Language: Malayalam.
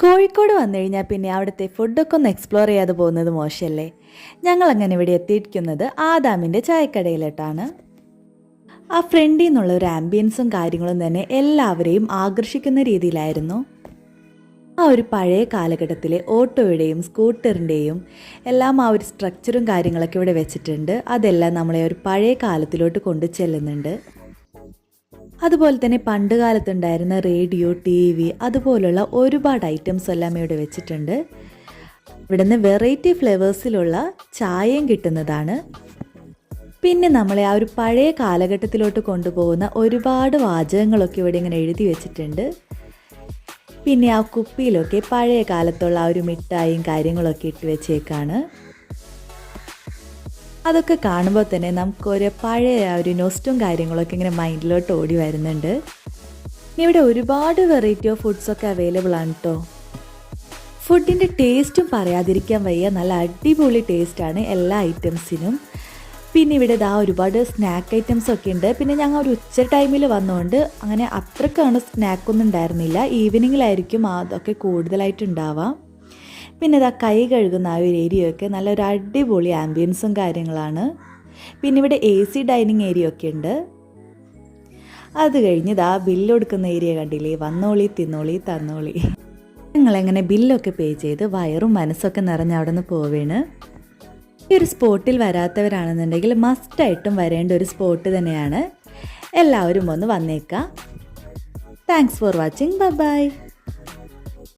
കോഴിക്കോട് വന്നു കഴിഞ്ഞാൽ പിന്നെ അവിടുത്തെ ഫുഡൊക്കെ ഒന്ന് എക്സ്പ്ലോർ ചെയ്യാതെ പോകുന്നത് മോശമല്ലേ ഞങ്ങൾ അങ്ങനെ ഇവിടെ എത്തിയിരിക്കുന്നത് ആദാമിന്റെ ചായക്കടയിലോട്ടാണ്. ആ ഫ്രണ്ടിൽ നിന്നുള്ള ഒരു ആംബിയൻസും കാര്യങ്ങളും തന്നെ എല്ലാവരെയും ആകർഷിക്കുന്ന രീതിയിലായിരുന്നു. ആ ഒരു പഴയ കാലഘട്ടത്തിലെ ഓട്ടോയുടെയും സ്കൂട്ടറിന്റെയും എല്ലാം ആ ഒരു സ്ട്രക്ചറും കാര്യങ്ങളൊക്കെ ഇവിടെ വെച്ചിട്ടുണ്ട്. അതെല്ലാം നമ്മളെ ഒരു പഴയ കാലത്തിലോട്ട് കൊണ്ടു ചെല്ലുന്നുണ്ട്. അതുപോലെ തന്നെ പണ്ട് കാലത്തുണ്ടായിരുന്ന റേഡിയോ ടി വി അതുപോലുള്ള ഒരുപാട് ഐറ്റംസ് എല്ലാം ഇവിടെ വെച്ചിട്ടുണ്ട്. ഇവിടുന്ന് വെറൈറ്റി ഫ്ലേവേഴ്സിലുള്ള ചായയും കിട്ടുന്നതാണ്. പിന്നെ നമ്മളെ ആ ഒരു പഴയ കാലഘട്ടത്തിലോട്ട് കൊണ്ടുപോകുന്ന ഒരുപാട് വാചകങ്ങളൊക്കെ ഇവിടെ ഇങ്ങനെ എഴുതി വെച്ചിട്ടുണ്ട്. പിന്നെ ആ കുപ്പിയിലൊക്കെ പഴയ കാലത്തുള്ള ആ ഒരു മിഠായും കാര്യങ്ങളൊക്കെ ഇട്ട് വെച്ചേക്കാണ്. അതൊക്കെ കാണുമ്പോൾ തന്നെ നമുക്കൊരു പഴയ ഒരു നൊസ്റ്റും കാര്യങ്ങളൊക്കെ ഇങ്ങനെ മൈൻഡിലോട്ട് ഓടി വരുന്നുണ്ട്. ഇവിടെ ഒരുപാട് വെറൈറ്റി ഓഫ് ഫുഡ്സൊക്കെ അവൈലബിൾ ആണ് കേട്ടോ ഫുഡിന്റെ ടേസ്റ്റും പറയാതിരിക്കാൻ വയ്യ. നല്ല അടിപൊളി ടേസ്റ്റാണ് എല്ലാ ഐറ്റംസിനും പിന്നെ ഇവിടെ ഇതാ ഒരുപാട് സ്നാക്ക് ഐറ്റംസ് ഒക്കെ ഉണ്ട്. പിന്നെ ഞങ്ങൾ ഒരു ഉച്ച ടൈമിൽ വന്നുകൊണ്ട് അങ്ങനെ അത്രക്കാണ് സ്നാക്കൊന്നും ഉണ്ടായിരുന്നില്ല. ഈവനിങ്ങിലായിരിക്കും അതൊക്കെ കൂടുതലായിട്ട് ഉണ്ടാവാം. പിന്നെ ഇതാ കൈ കഴുകുന്ന ആ ഒരു ഏരിയയൊക്കെ നല്ലൊരു അടിപൊളി ആംബിയൻസും കാര്യങ്ങളാണ്. പിന്നെ ഇവിടെ എ സി ഡൈനിങ് ഏരിയ ഒക്കെ ഉണ്ട്. അത് കഴിഞ്ഞ് ഇതാ ബില്ല് കൊടുക്കുന്ന ഏരിയ കണ്ടില്ലേ? വന്നോളി തിന്നോളി തന്നോളി. ഞങ്ങളെങ്ങനെ ബില്ലൊക്കെ പേ ചെയ്ത് വയറും മനസ്സൊക്കെ നിറഞ്ഞ് അവിടെ നിന്ന് പോവേണ്. ഈ ഒരു സ്പോട്ടിൽ വരാത്തവരാണെന്നുണ്ടെങ്കിൽ മസ്റ്റായിട്ടും വരേണ്ട ഒരു സ്പോട്ട് തന്നെയാണ്. എല്ലാവരും ഒന്ന് വന്നേക്കാം. Thanks for watching by